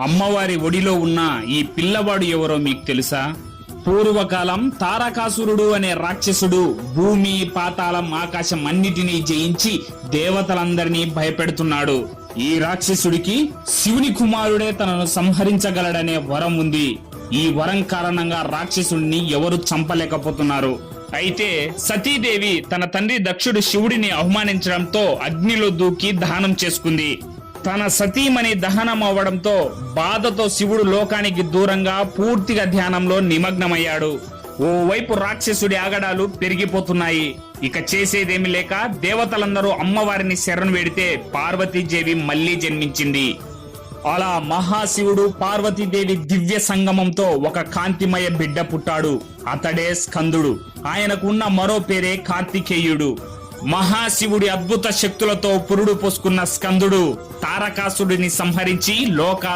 అమ్మవారి ఒడిలో ఉన్న ఈ పిల్లవాడు ఎవరో మీకు తెలుసా? పూర్వకాలం తారకాసురుడు అనే రాక్షసుడు భూమి పాతాళం ఆకాశం అన్నిటినీ జయించి దేవతలందరినీ భయపెడుతున్నాడు. ఈ రాక్షసుడికి శివుని కుమారుడే తనను సంహరించగలడనే వరం ఉంది. ఈ వరం కారణంగా రాక్షసుడిని ఎవరు చంపలేకపోతున్నారు? అయితే సతీదేవి తన తండ్రి దక్షుడు శివుడిని అవమానించడంతో అగ్నిలో దూకి దహనం చేసుకుంది. తన సతీమణి దహనం అవ్వడంతో బాధతో శివుడు లోకానికి దూరంగా పూర్తిగా ధ్యానంలో నిమగ్నమయ్యాడు. ఓవైపు రాక్షసుడి ఆగడాలు పెరిగిపోతున్నాయి. ఇక చేసేదేమి లేక దేవతలందరూ అమ్మవారిని శరణు వేడితే పార్వతీదేవి మళ్ళీ జన్మించింది. అలా మహాశివుడు పార్వతీదేవి దివ్య సంగమంతో ఒక కాంతిమయ బిడ్డ పుట్టాడు. అతడే స్కందుడు. ఆయనకు ఉన్న మరో పేరే కార్తికేయుడు. మహాశివుడి అద్భుత శక్తులతో పురుడు పోసుకున్న స్కందుడు తారకాసుడిని సంహరించి లోకాల